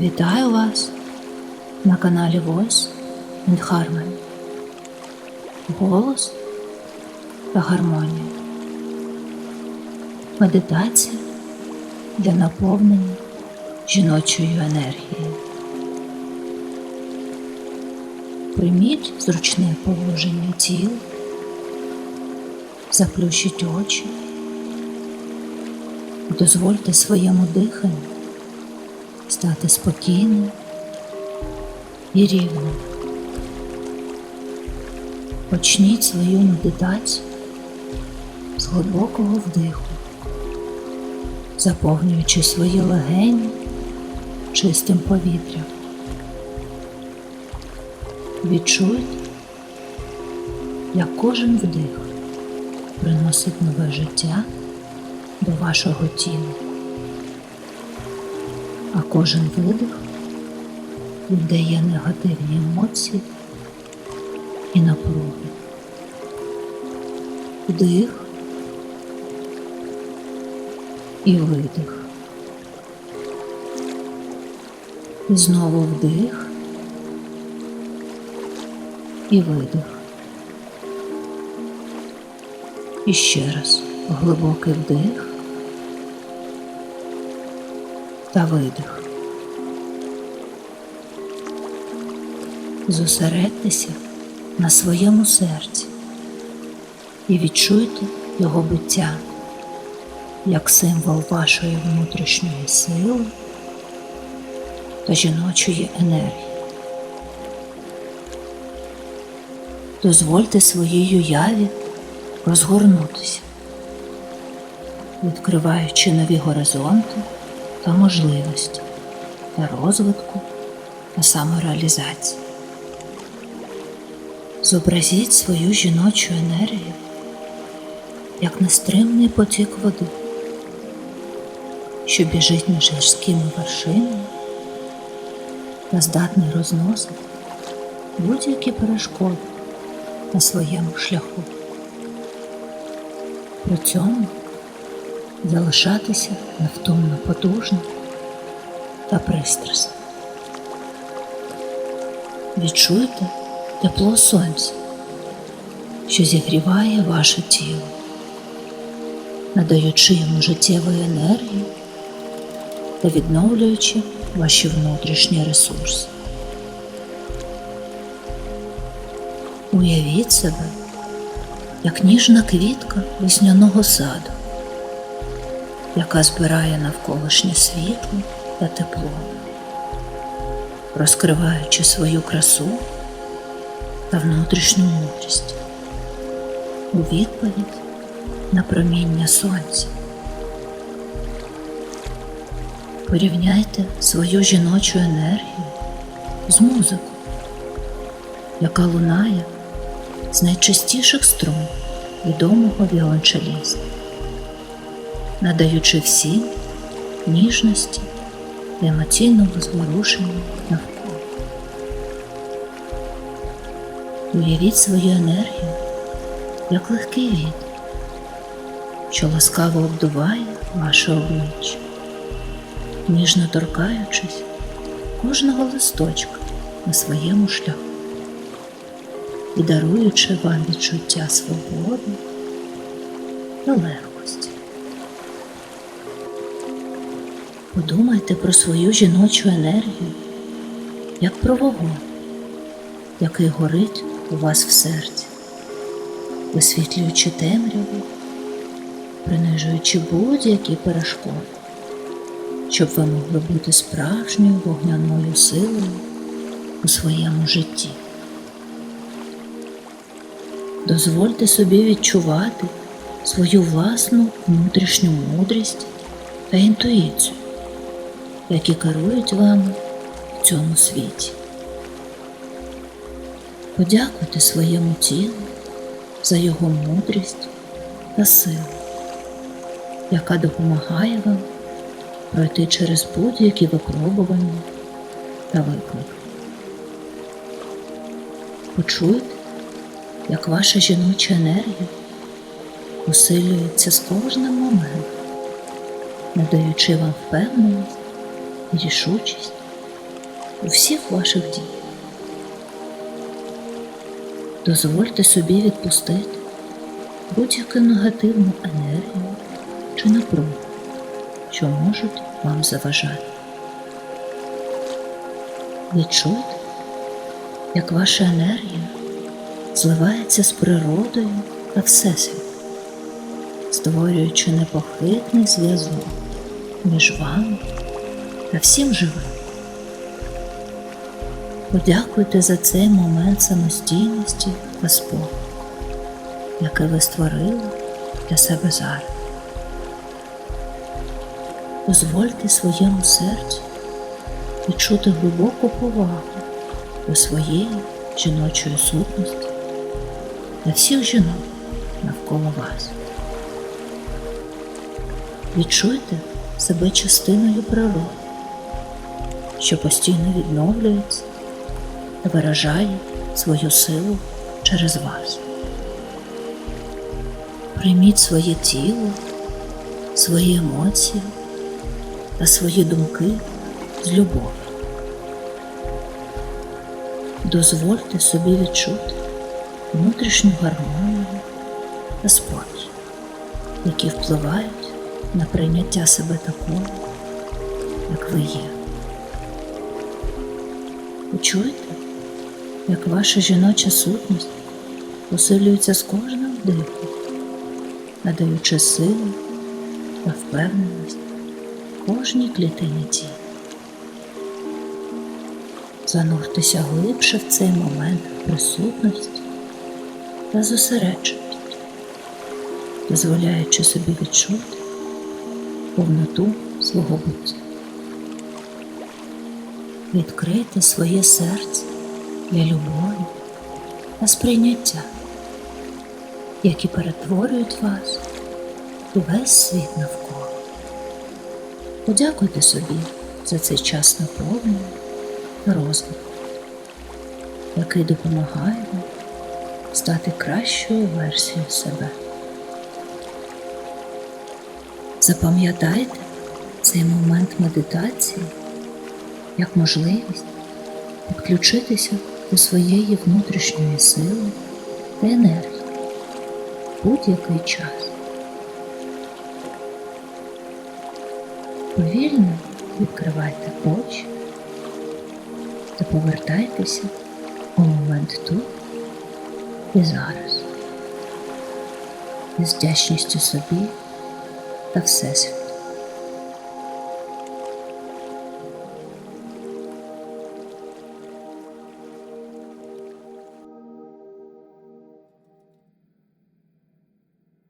Вітаю вас на каналі Voice and Harmony. Голос та гармонія. Медитація для наповнення жіночою енергією. Прийміть зручне положення тіла, заплющіть очі, дозвольте своєму диханню стати спокійним і рівним. Почніть свою медитацію з глибокого вдиху, заповнюючи свої легені чистим повітрям. Відчуйте, як кожен вдих приносить нове життя до вашого тіла, а кожен видих віддає негативні емоції і напруги. Вдих і видих. І знову вдих і видих. І ще раз глибокий вдих та видих. Зосередьтеся на своєму серці і відчуйте його буття як символ вашої внутрішньої сили та жіночої енергії. Дозвольте своїй уяві розгорнутися, відкриваючи нові горизонти та можливості для розвитку та самореалізації. Зобразіть свою жіночу енергію як нестримний потік води, що біжить між гірськими вершинами та здатний розносити будь-які перешкоди на своєму шляху. При цьому залишатися невтомно потужним та пристрасним. Відчуйте тепло сонця, що зігріває ваше тіло, надаючи йому життєву енергію та відновлюючи ваші внутрішні ресурси. Уявіть себе, як ніжна квітка весняного саду, яка збирає навколишнє світло та тепло, розкриваючи свою красу та внутрішню мудрість у відповідь на проміння сонця. Порівняйте свою жіночу енергію з музикою, яка лунає з найчастіших струн відомого віолончеліста, надаючи всім ніжності та емоційному зворушенню навколо. Уявіть свою енергію як легкий вітер, що ласкаво обдуває ваше обличчя, ніжно торкаючись кожного листочка на своєму шляху і даруючи вам відчуття свободи та легкості. Подумайте про свою жіночу енергію як про вогонь, який горить у вас в серці, висвітлюючи темряву, принижуючи будь-які перешкоди, щоб ви могли бути справжньою вогняною силою у своєму житті. Дозвольте собі відчувати свою власну внутрішню мудрість та інтуїцію, які керують вами в цьому світі. Подякуйте своєму тілу за його мудрість та силу, яка допомагає вам пройти через будь-які випробування та виклики. Почуйте, як ваша жіноча енергія посилюється з кожним моментом, надаючи вам впевненість рішучість у всіх ваших діях. Дозвольте собі відпустити будь-яку негативну енергію чи напругу, що можуть вам заважати. Відчуйте, як ваша енергія зливається з природою та Всесвітом, створюючи непохитний зв'язок між вами та всім живим. Подякуйте за цей момент самостійності та спокою, який ви створили для себе зараз. Дозвольте своєму серцю відчути глибоку повагу до своєї жіночої сутності та всіх жінок навколо вас. Відчуйте себе частиною природи, що постійно відновлюється виражає свою силу через вас. Прийміть своє тіло, свої емоції та свої думки з любов'ю. Дозвольте собі відчути внутрішню гармонію та спокій, які впливають на прийняття себе такого, як ви є. Почуйте, як ваша жіноча сутність посилюється з кожним дихом, надаючи силу та впевненість кожній клітині тіла. Зануртеся глибше в цей момент присутності та зосередженості, дозволяючи собі відчути повноту свого буття. Відкрийте своє серце для любові та сприйняття, які перетворюють вас у весь світ навколо. Подякуйте собі за цей час наповнення та розвитку, який допомагає вам стати кращою версією себе. Запам'ятайте цей момент медитації як можливість підключитися до своєї внутрішньої сили та енергії будь-який час. Повільно відкривайте очі та повертайтеся у момент тут і зараз з вдячністю собі та Всесвіту.